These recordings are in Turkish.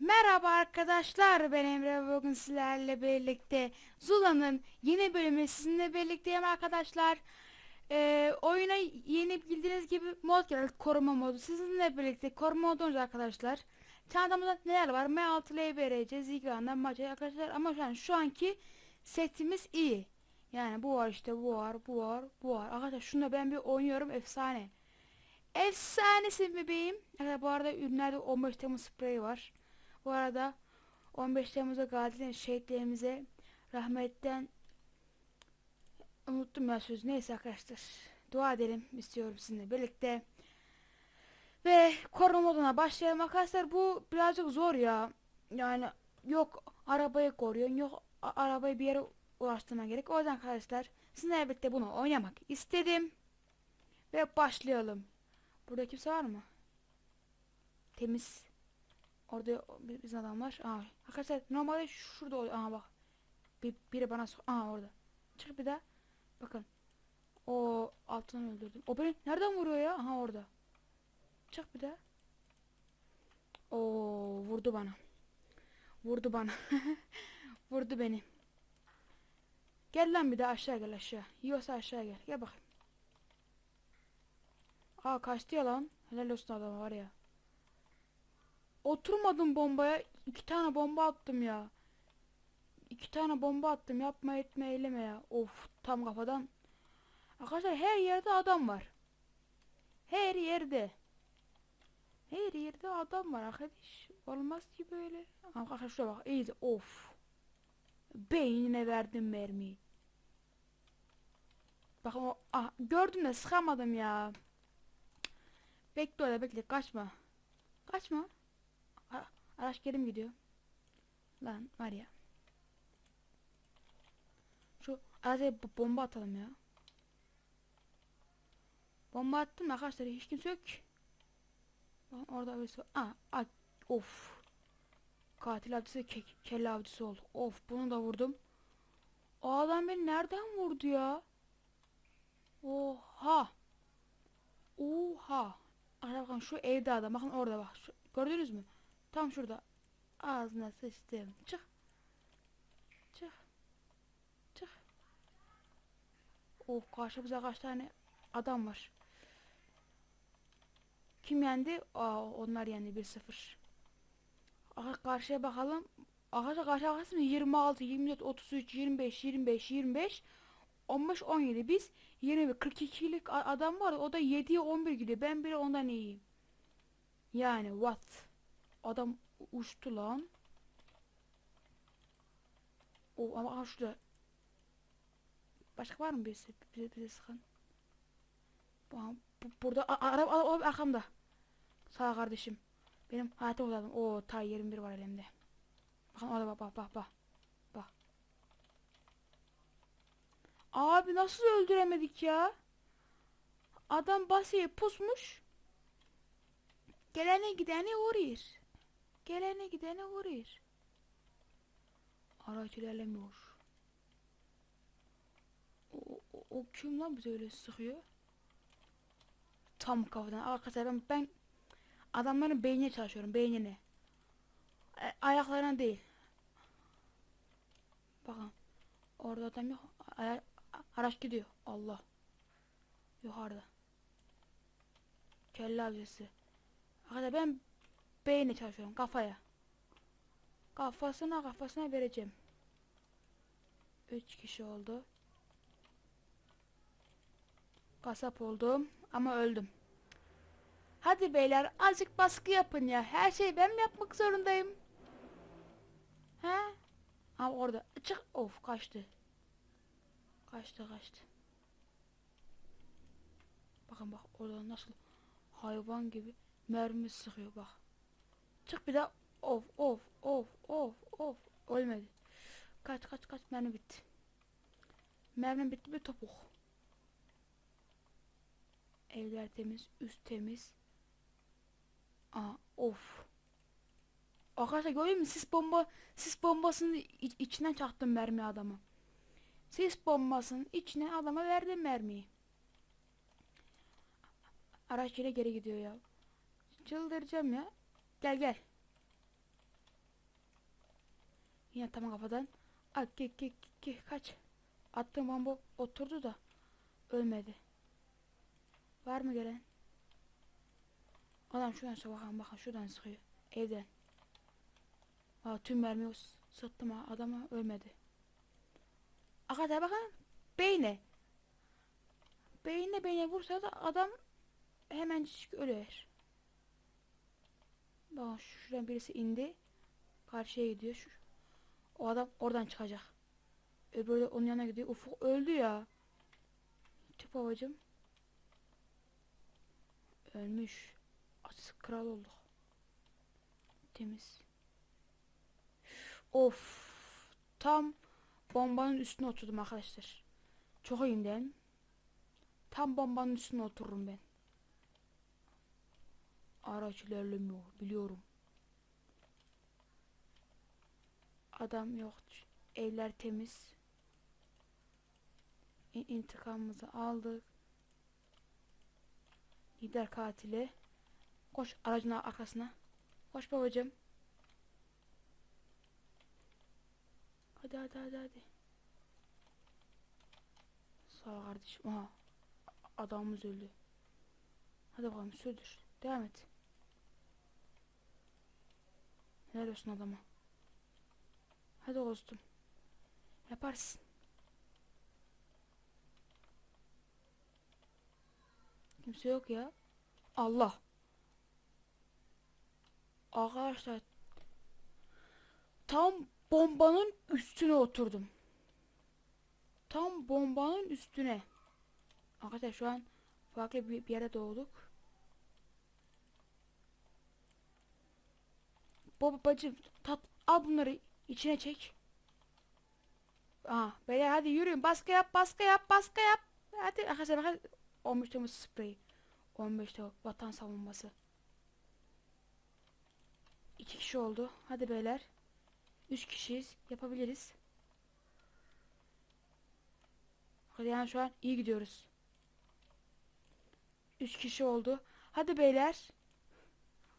Merhaba arkadaşlar ben Emre bugün sizlerle birlikte Zula'nın yeni bölümü sizinle birlikteyim arkadaşlar. Ee, oyuna yeni bildiğiniz gibi mod geldi koruma modu. Sizinle birlikte koruma modumuz arkadaşlar. Çantamızda neler var? M6 LBRC Zigran'dan maça arkadaşlar. Ama şu an şu anki setimiz iyi. Yani bu var işte bu var bu var bu var. Arkadaşlar şunu ben bir oynuyorum efsane. Efsanesin bebeğim arkadaşlar bu arada ürünlerde 15 Temmuz spreyi var bu arada 15 Temmuz'a gazilerin şehitlerimize rahmetten unuttum ya sözü. Neyse arkadaşlar. Dua edelim istiyorum sizinle birlikte. Ve koruma moduna başlayalım arkadaşlar. Bu birazcık zor ya. Yani yok arabayı koruyorsun yok arabayı bir yere ulaştırman gerek. O yüzden arkadaşlar sizinle birlikte bunu oynamak istedim. Ve başlayalım. Burada kimse var mı? Temiz. Orada bi- bizim adam var. Aa, arkadaşlar normalde şurada. Aha bak. Bir, biri bana so Aha orada. Çık bir daha. Bakın. O altından öldürdüm. O beni nereden vuruyor ya? Aha orada. Çık bir daha. Oo vurdu bana. Vurdu bana. vurdu beni. Gel lan bir daha aşağı gel aşağı. Yiyorsa aşağı gel. Gel bakayım. Aa kaçtı ya lan. Helal olsun adama var ya. Oturmadım bombaya. iki tane bomba attım ya. İki tane bomba attım. Yapma etme eyleme ya. Of tam kafadan. Arkadaşlar her yerde adam var. Her yerde. Her yerde adam var arkadaş. Olmaz ki böyle. Arkadaşlar şuraya bak. İyice of. Beynine verdim mermiyi. Bakın o ah, gördüm de sıkamadım ya. Bekle öyle bekle kaçma. Kaçma. Araç geri mi gidiyor? Lan var ya. Şu b- bomba atalım ya. Bomba attım arkadaşlar hiç kimse yok. Lan orada birisi var. Aa, of. Katil avcısı ke kelle avcısı oldu. Of bunu da vurdum. O adam beni nereden vurdu ya? Oha. Oha. Arkadaşlar bakın şu evde adam. Bakın orada bak. Şu, gördünüz mü? Tam şurada. Ağzına sıçtım. Çık. Çık. Çık. Oh karşımıza kaç tane adam var. Kim yendi? Aa onlar yendi 1-0. Aha karşıya bakalım. Arkadaşlar karşıya bakalım 26, 24, 33, 25, 25, 25, 15, 17. Biz 20, 42'lik a- adam var. O da 7'ye 11 gidiyor. Ben bile ondan iyiyim. Yani what? Adam uçtu lan. O ama aha şurada. Başka var mı birisi? Bize, bize sıkan. Bu, bu- burada araba a- a- arkamda. Sağ kardeşim. Benim hayatım uzadım. O tay 21 var elimde. Bakın orada bak bak bak bak. Bak. Abi nasıl öldüremedik ya? Adam basıyı pusmuş. Gelene gidene vuruyor. Gelene gidene vuruyor. Araç ilerlemiyor. O, o, o kim lan bize öyle sıkıyor? Tam kafadan. Arkadaşlar ben, ben adamların beynine çalışıyorum. Beynine. A- ayaklarına değil. Bakın. Orada adam yok. A- araç gidiyor. Allah. Yukarıda. Kelle avcısı. Arkadaşlar ben beyni çalışıyorum. Kafaya. Kafasına kafasına vereceğim. Üç kişi oldu. Kasap oldum ama öldüm. Hadi beyler azıcık baskı yapın ya. Her şeyi ben mi yapmak zorundayım? He? Ama orada. Çık. Of kaçtı. Kaçtı kaçtı. Bakın bak orada nasıl hayvan gibi mermi sıkıyor bak. Çık bir daha. Of of of of of. Ölmedi. Kaç kaç kaç mermi bitti. Mermi bitti bir topuk. Evler temiz, üst temiz. Aa, of. Arkadaşlar görüyor musunuz? Sis bomba, sis bombasının iç- içinden çaktım mermi adamı. Sis bombasının içine adama verdim mermiyi. Araç yine geri gidiyor ya. Çıldıracağım ya. Gel gel. Yine tam kafadan. Ay ki ki ki kaç. Attığım bomba oturdu da ölmedi. Var mı gelen? Adam şuradan sıkıyor bakın şuradan sıkıyor. Evden. Aa, tüm mermiyi s- sıktım ha adama ölmedi. Arkadaşlar bakın beyne. Beyne beyne vursa da adam hemen ölür. Bakın şuradan birisi indi. Karşıya gidiyor. Şu, o adam oradan çıkacak. Öbürü de onun yanına gidiyor. Ufuk öldü ya. Tüp babacım. Ölmüş. Açık kral olduk. Temiz. Of. Tam bombanın üstüne oturdum arkadaşlar. Çok iyiyim değil mi? Tam bombanın üstüne otururum ben. Araç ilerlemiyor biliyorum. Adam yok. Evler temiz. İntikamımızı aldık. Lider katili. Koş aracın arkasına. Koş babacığım. Hadi hadi hadi hadi. Sağ kardeşim. Aha. Adamımız öldü. Hadi bakalım sürdür. Devam et. Helal olsun adama. Hadi dostum. Yaparsın. Kimse yok ya. Allah. Arkadaşlar tam bombanın üstüne oturdum. Tam bombanın üstüne. Arkadaşlar şu an farklı bir, bir yere doğduk. Baba bacım tat al bunları içine çek. Aha beyler hadi yürüyün baskı yap baskı yap baskı yap. Hadi arkadaşlar bakın 15 Temmuz spreyi. 15 Temmuz vatan savunması. İki kişi oldu. Hadi beyler. Üç kişiyiz. Yapabiliriz. Yani şu an iyi gidiyoruz. Üç kişi oldu. Hadi beyler.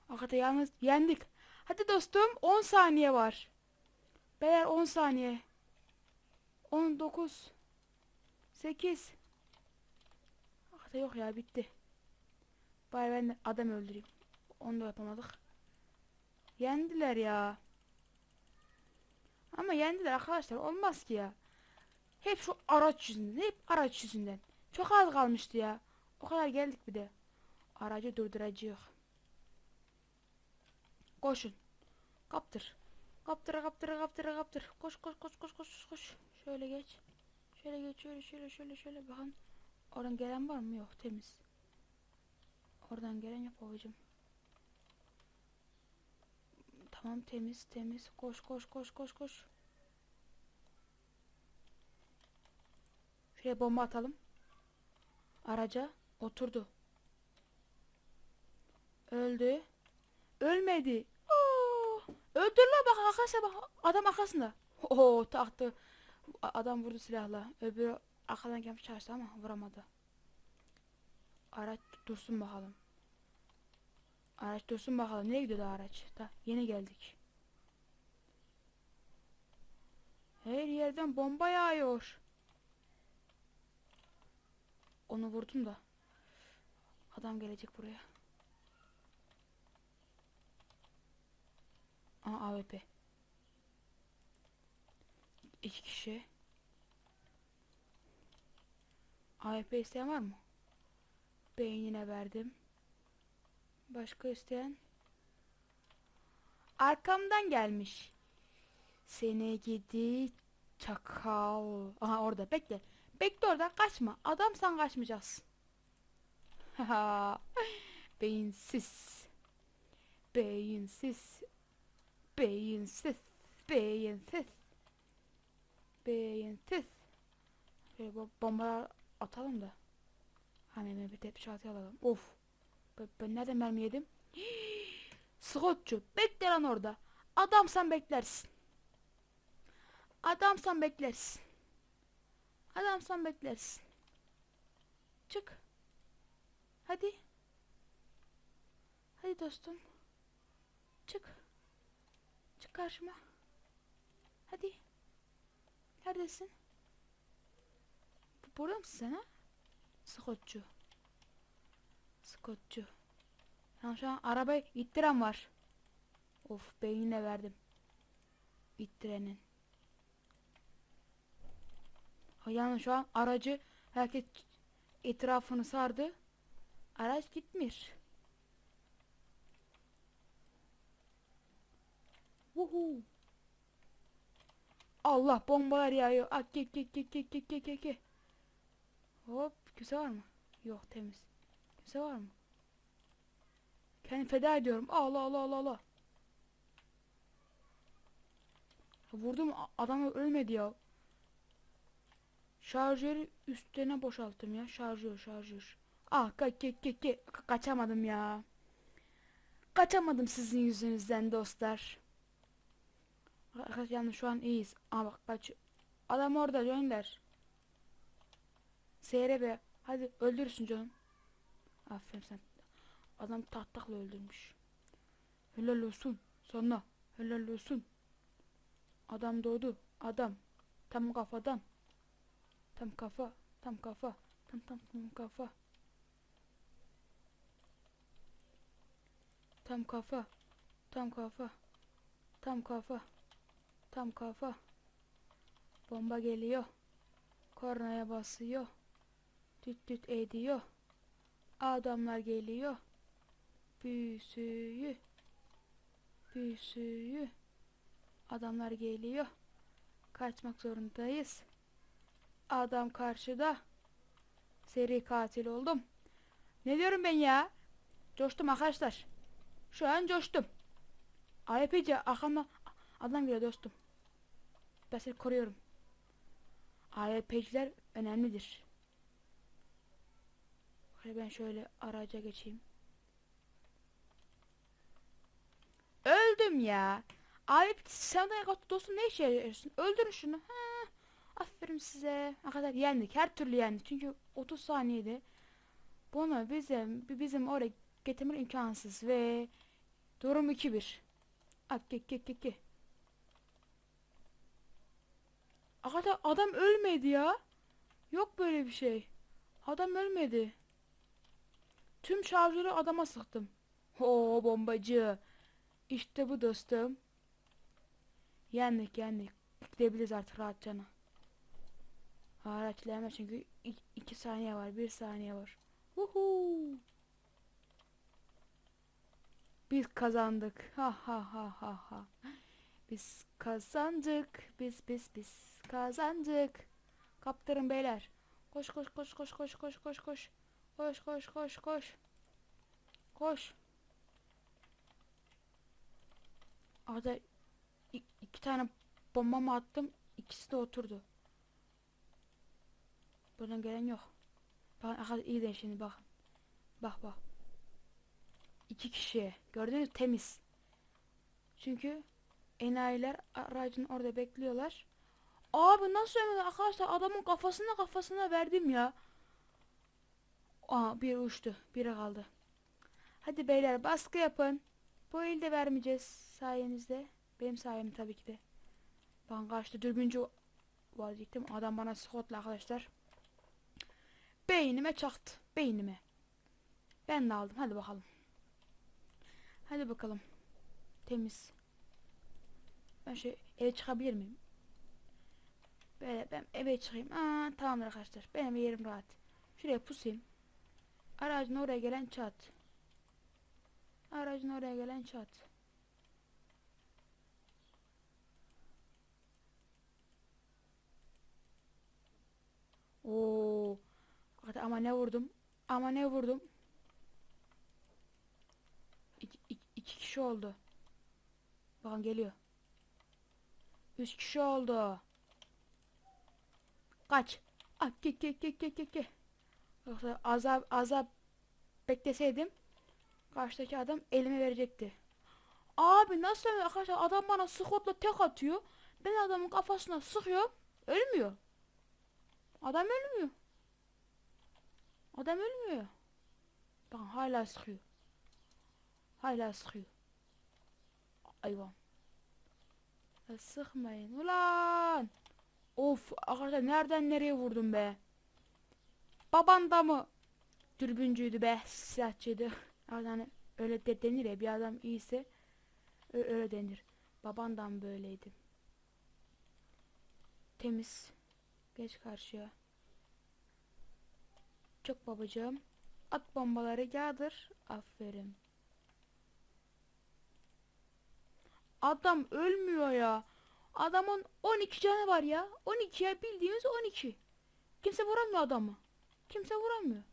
Hakikaten yalnız yendik. Hadi dostum 10 saniye var. Beyler 10 saniye. 19 8 Hakikaten yok ya bitti. Bari ben de adam öldüreyim. Onu da yapamadık. Yendiler ya. Ama yendiler arkadaşlar. Olmaz ki ya. Hep şu araç yüzünden. Hep araç yüzünden. Çok az kalmıştı ya. O kadar geldik bir de. Aracı durduracağız. Koşun. Kaptır. Kaptır kaptır kaptır kaptır. Koş koş koş koş koş koş. Şöyle geç. Şöyle geç şöyle şöyle şöyle şöyle bakın. Oradan gelen var mı? Yok temiz. Oradan gelen yok babacığım. Tamam temiz temiz. Koş koş koş koş koş. Şuraya bomba atalım. Araca oturdu. Öldü. Ölmedi. Oo, öldürler bak arkadaşlar bak adam arkasında. Oo taktı. Adam vurdu silahla. Öbürü arkadan gelmiş çalıştı ama vuramadı. Araç dursun bakalım. Araç dursun bakalım. Nereye gidiyordu araç? Da yeni geldik. Her yerden bomba yağıyor. Onu vurdum da. Adam gelecek buraya. Aa AWP. İki kişi. AWP isteyen var mı? Beynine verdim. Başka isteyen? Arkamdan gelmiş. Seni gidi çakal. Aha orada bekle. Bekle orada kaçma. Adamsan kaçmayacaksın. Haha. Beyinsiz. Beyinsiz. Beyinsiz. Beyinsiz. Beyinsiz. Şöyle bombalar atalım da. Hani bir tepsi alalım. Of. Ben, ben nereden mermi yedim? Skotçu. Bekle lan orada. Adamsan beklersin. Adamsan beklersin. Adamsan beklersin. Çık. Hadi. Hadi dostum. Çık. Karşıma. Hadi. Neredesin? Bu- Burada mısın sen ha? Skotçu. Skotçu. Yani şu an arabayı ittiren var. Of beynine verdim. İttirenin. Yani şu an aracı herkes etrafını sardı. Araç gitmiş. Uhu. Allah bombalar yağıyor. Ak gek gek gek gek gek gek gek. Hop kimse var mı? Yok temiz. Kimse var mı? Kendi feda ediyorum. Allah Allah Allah Allah. Vurdum adam ölmedi ya. Şarjörü üstüne boşalttım ya. Şarjör şarjör. Ah kaç kaç kaç kaçamadım ya. Kaçamadım sizin yüzünüzden dostlar. Arkadaşlar yalnız şu an iyiyiz. Aa bak kaç. Adam orada Gönder. Seyre be. Hadi öldürürsün canım. Aferin sen. Adam tahtakla öldürmüş. Helal olsun. Sana. Helal olsun. Adam doğdu. Adam. Tam kafadan. Tam kafa. Tam kafa. Tam tam tam kafa. Tam kafa. Tam kafa. Tam kafa. Tam kafa. Bomba geliyor. Kornaya basıyor. Tüt tüt ediyor. Adamlar geliyor. Büyüsüyü. Büyüsüyü. Adamlar geliyor. Kaçmak zorundayız. Adam karşıda. Seri katil oldum. Ne diyorum ben ya? Coştum arkadaşlar. Şu an coştum. AYP'ci arkamda adam geliyor dostum. Ben seni koruyorum. AYP'ciler önemlidir. Hadi ben şöyle araca geçeyim. Öldüm ya. Abi sen de dostum ne işe yarıyorsun? Öldürün şunu. Ha, aferin size. Ne kadar yendik. Her türlü yendik. Çünkü 30 saniyede bunu bizim bizim oraya getirmek imkansız ve durum 2-1. Ak ke ke ke Arkadaşlar adam ölmedi ya. Yok böyle bir şey. Adam ölmedi. Tüm şarjörü adama sıktım. Ho bombacı. İşte bu dostum. Yendik yendik. Gidebiliriz artık rahatçana. Araçlayama çünkü 2 saniye var. 1 saniye var. Uhu. Biz kazandık. Ha ha ha ha ha. Biz kazandık. Biz biz biz kazandık. Kaptırın beyler. Koş koş koş koş koş koş koş koş. Koş koş koş koş. Koş. Arada iki tane bomba mı attım? İkisi de oturdu. Buradan gelen yok. Bakın iyi de şimdi bakın. Bak bak. İki kişi. Gördünüz temiz. Çünkü enayiler aracın orada bekliyorlar. Abi nasıl ölmedi arkadaşlar adamın kafasına kafasına verdim ya. Aa bir uçtu. Biri kaldı. Hadi beyler baskı yapın. Bu eli de vermeyeceğiz sayenizde. Benim sayem tabii ki de. Ben kaçtı dürbüncü var diyecektim. Adam bana Scott'la arkadaşlar. Beynime çaktı. Beynime. Ben de aldım. Hadi bakalım. Hadi bakalım. Temiz. Ben şey eve çıkabilir miyim? Böyle ben eve çıkayım. Aa, tamamdır arkadaşlar. Benim yerim rahat. Şuraya pusayım. Aracın oraya gelen çat. Aracın oraya gelen çat. Oo. Ama ne vurdum? Ama ne vurdum? İki, iki, iki kişi oldu. Bakın geliyor. Üç kişi oldu. Kaç. Ah ge ge ge ge ge ge. Yoksa azap azap bekleseydim karşıdaki adam elime verecekti. Abi nasıl arkadaşlar adam bana Scott'la tek atıyor. Ben adamın kafasına sıkıyorum. Ölmüyor. Adam ölmüyor. Adam ölmüyor. Bakın hala sıkıyor. Hala sıkıyor. Hayvan. Sıkmayın ulan. Of arkadaşlar nereden nereye vurdum be. Baban da mı dürbüncüydü be silahçıydı. Yani öyle de denir ya bir adam iyiyse öyle denir. Babandan böyleydi. Temiz. Geç karşıya. Çok babacığım. At bombaları yağdır. Aferin. Adam ölmüyor ya. Adamın 12 canı var ya. 12 ya bildiğimiz 12. Kimse vuramıyor adamı. Kimse vuramıyor.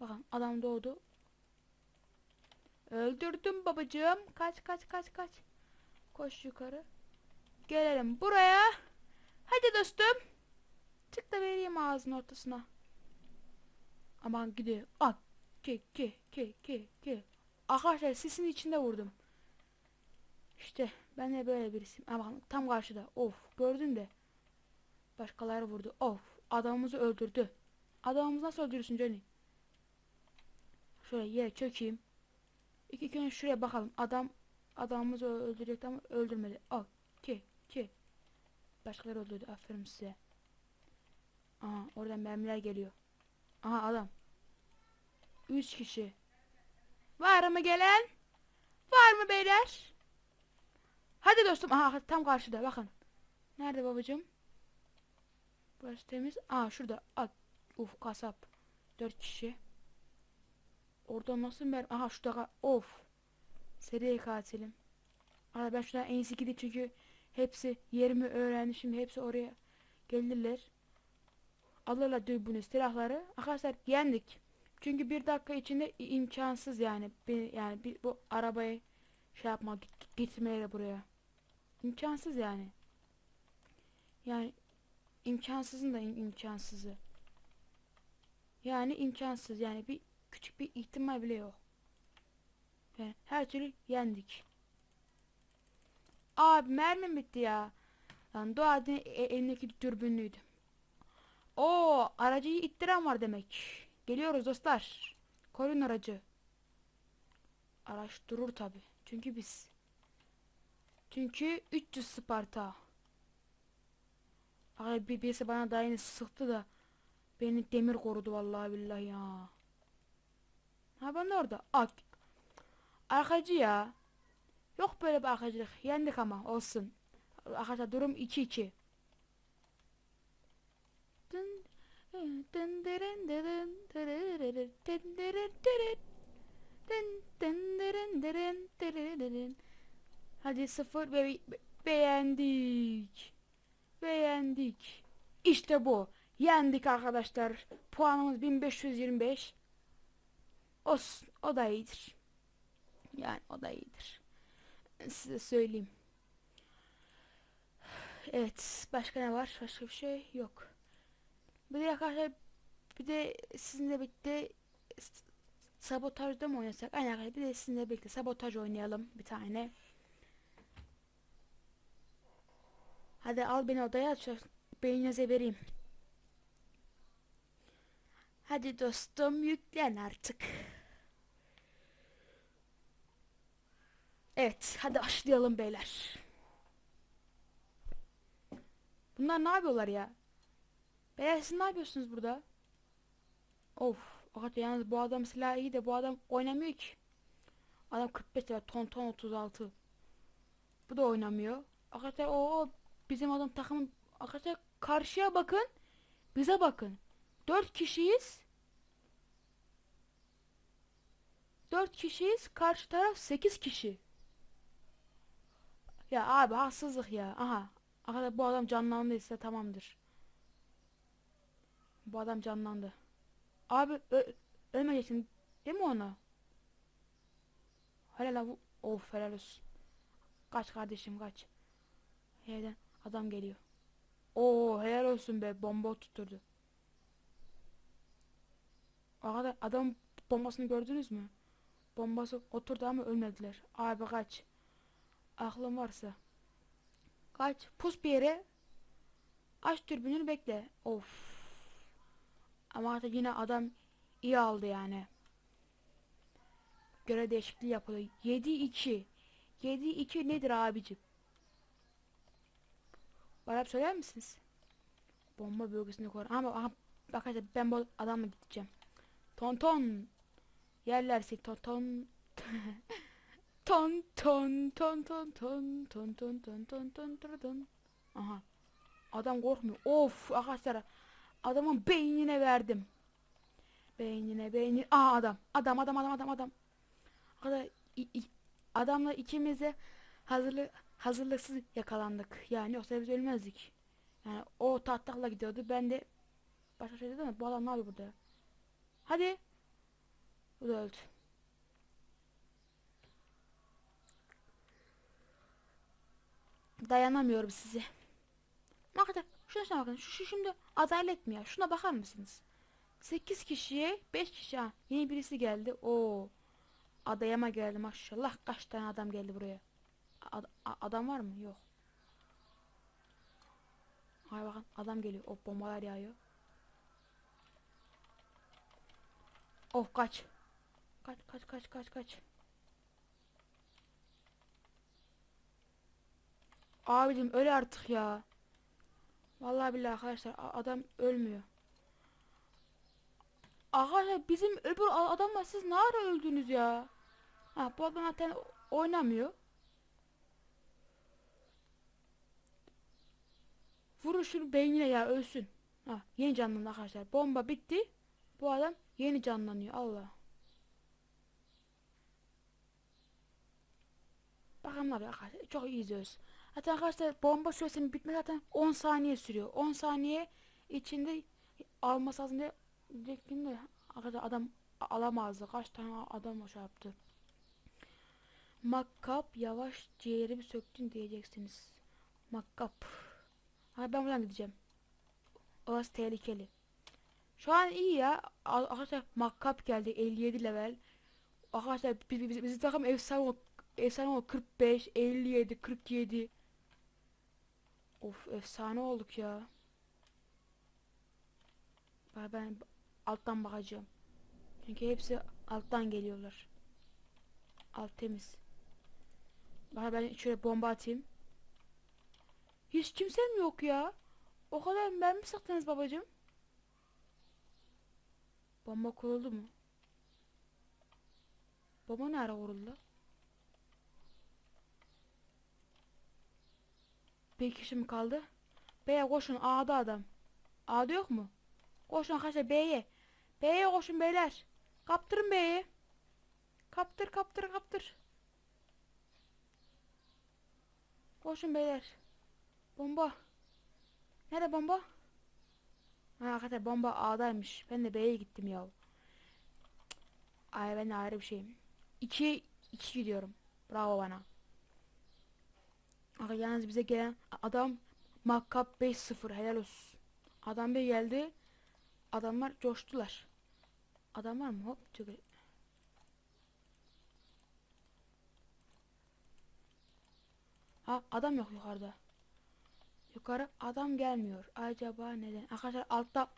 Bakın adam doğdu. Öldürdüm babacığım. Kaç kaç kaç kaç. Koş yukarı. Gelelim buraya. Hadi dostum. Tık da vereyim ağzının ortasına. Aman gidiyor. At. Ki ki ki ki ki. Arkadaşlar sisin içinde vurdum. İşte ben de böyle birisiyim. Ama tam karşıda. Of gördün de. Başkaları vurdu. Of adamımızı öldürdü. Adamımızı nasıl öldürürsün Johnny? Şöyle yere çökeyim. İki gün şuraya bakalım. Adam adamımızı öldürecekti ama öldürmedi. Al. Ki ki. Başkaları öldürdü. Aferin size. Aha oradan mermiler geliyor. Aha adam. Üç kişi. Var mı gelen? Var mı beyler? Hadi dostum. Aha tam karşıda bakın. Nerede babacığım? Burası temiz. Aa şurada. At. Uf kasap. Dört kişi. Orada nasıl mer? Aha şurada. Of. Seri katilim. Aa ben şuradan en gideyim çünkü hepsi yerimi öğrendi. Şimdi hepsi oraya gelirler. Alırlar dürbünü silahları. Arkadaşlar yendik. Çünkü bir dakika içinde imkansız yani. Bir, yani bir, bu arabayı şey yapmak git- buraya. İmkansız yani. Yani imkansızın da im- imkansızı. Yani imkansız yani bir küçük bir ihtimal bile yok. Yani her türlü yendik. Abi mermim bitti ya. Lan Doğadın e- elindeki dürbünlüydü. Oo aracıyı ittiren var demek. Geliyoruz dostlar. Koruyun aracı. Araç durur tabi. Çünkü biz. Çünkü 300 Sparta. Ay bir birisi bana daha yeni sıktı da beni demir korudu vallahi billahi ya. Ha ben de orada. Ak. Arkacı ya. Yok böyle bir arkacılık. Yendik ama olsun. Arkadaşlar durum 2-2. Hadi sıfır be be- beğendik. Beğendik. İşte bu. Yendik arkadaşlar. Puanımız 1525. Olsun. O da iyidir. Yani o da iyidir. Size söyleyeyim. Evet. Başka ne var? Başka bir şey yok. Bir de arkadaşlar bir de sizinle birlikte sabotajda mı oynasak? Aynen arkadaşlar bir de sizinle birlikte sabotaj oynayalım bir tane. Hadi al beni odaya şu beyninize vereyim. Hadi dostum yüklen artık. Evet hadi başlayalım beyler. Bunlar ne yapıyorlar ya? Beyler siz ne yapıyorsunuz burada? Of. Fakat yalnız bu adam silahı iyi de bu adam oynamıyor ki. Adam 45 lira ton ton 36. Bu da oynamıyor. O, o bizim adam takımın arkadaşlar karşıya bakın. Bize bakın. 4 kişiyiz. 4 kişiyiz. Karşı taraf 8 kişi. Ya abi haksızlık ya. Aha. Arkadaşlar bu adam canlandıysa tamamdır. Bu adam canlandı. Abi ölmeyeceksin değil mi ona? Helal abi. Of helal olsun. Kaç kardeşim kaç. Evden adam geliyor. Oo helal olsun be bomba tutturdu. Arkadaşlar adam bombasını gördünüz mü? Bombası oturdu ama ölmediler. Abi kaç. Aklın varsa. Kaç. Pus bir yere. Aç dürbününü bekle. Of. Ama artık yine adam iyi aldı yani. Göre değişikliği yapıldı. 7-2. 7-2 nedir abicim? Bana söyler misiniz? Bomba bölgesinde koru. Ama aha, arkadaşlar ben bu adamla gideceğim. Ton ton. Yerler seni ton ton. ton ton ton ton ton ton ton ton ton ton. Aha. Adam korkmuyor. Of arkadaşlar. Adamın beynine verdim. Beynine beynine. Aa adam. Adam adam adam adam adam. Arkadaşlar adamla ikimiz de hazırlık hazırlıksız yakalandık. Yani yoksa biz ölmezdik. Yani o tahtakla gidiyordu. Ben de başka şey dedim? Bu adam ne yapıyor burada? Hadi. Bu da öldü. Dayanamıyorum size. Hakikaten şuna şuna bakın. Şu, şu şimdi adalet mi ya? Şuna bakar mısınız? 8 kişiye 5 kişi ha. Yeni birisi geldi. Oo. Adayama geldi maşallah. Kaç tane adam geldi buraya. Ad- adam var mı? Yok. Hay bakın adam geliyor. O bombalar yağıyor. Oh kaç. Kaç kaç kaç kaç kaç. Abicim öl artık ya. Vallahi billahi arkadaşlar adam ölmüyor. Arkadaşlar bizim öbür adamla siz ne ara öldünüz ya? Ha bu adam zaten oynamıyor. Vurun şunu beynine ya ölsün. Ha yeni canlandı arkadaşlar. Bomba bitti. Bu adam yeni canlanıyor. Allah. Bakalım abi arkadaşlar. Çok iyi izliyoruz. Zaten arkadaşlar bomba süresinin bitmesi zaten 10 saniye sürüyor. 10 saniye içinde alması lazım diye arkadaşlar adam alamazdı. Kaç tane adam o şey yaptı. Makkap yavaş ciğerimi söktün diyeceksiniz. Makkap. Ha ben buradan gideceğim. Orası tehlikeli. Şu an iyi ya. Arkadaşlar makkap geldi 57 level. Arkadaşlar biz, biz, bizim takım efsane efsane o 45, 57, 47. Of efsane olduk ya. Ben, ben alttan bakacağım. Çünkü hepsi alttan geliyorlar. Alt temiz. Bana ben şöyle bomba atayım. Hiç kimsem yok ya. O kadar mermi sıktınız babacığım. Bomba kuruldu mu? Bomba ne ara kuruldu? Bir kişi mi kaldı? B'ye koşun A'da adam. A'da yok mu? Koşun arkadaşlar B'ye. B'ye koşun beyler. Kaptırın B'ye. Kaptır kaptır kaptır. Koşun beyler. Bomba. Nerede bomba? Ha arkadaşlar bomba A'daymış. Ben de B'ye gittim ya. Ay ben de ayrı bir şeyim. 2 2 gidiyorum. Bravo bana. Aga yalnız bize gelen adam Makkap 5-0 helal olsun. Adam bir geldi. Adamlar coştular. Adam var mı? Hop iyi. Ha adam yok yukarıda. Yukarı adam gelmiyor. Acaba neden? Arkadaşlar altta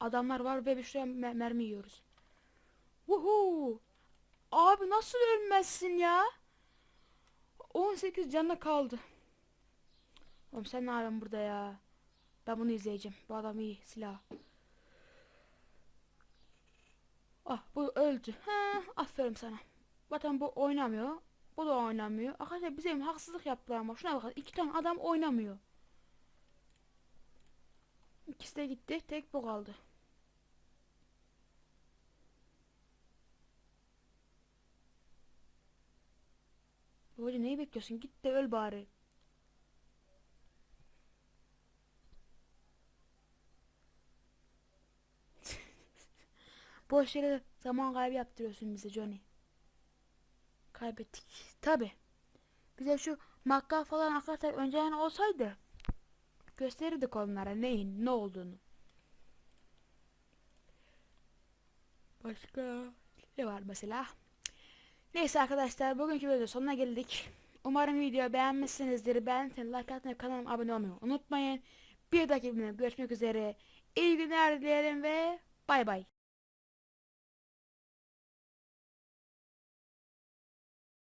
adamlar var ve bir şuraya me- mermi yiyoruz. Vuhu! Abi nasıl ölmezsin ya? 18 canına kaldı. Oğlum sen ne yapıyorsun burada ya? Ben bunu izleyeceğim. Bu adam iyi silah. Ah bu öldü. He, aferin sana. Zaten bu oynamıyor. Bu da oynamıyor. Arkadaşlar bize haksızlık yaptılar ama şuna bakın. iki tane adam oynamıyor. İkisi de gitti. Tek bu kaldı. Hoca neyi bekliyorsun? Git de öl bari. Boş yere zaman kaybı yaptırıyorsun bize Johnny. Kaybettik. Tabi. Bize şu makka falan arkadaşlar önceden olsaydı gösterirdik onlara neyin ne olduğunu. Başka ne var mesela? Neyse arkadaşlar bugünkü videonun sonuna geldik. Umarım videoyu beğenmişsinizdir. Beğendiyseniz like atmayı kanalıma abone olmayı unutmayın. Bir videoda görüşmek üzere. İyi günler dilerim ve bay bay.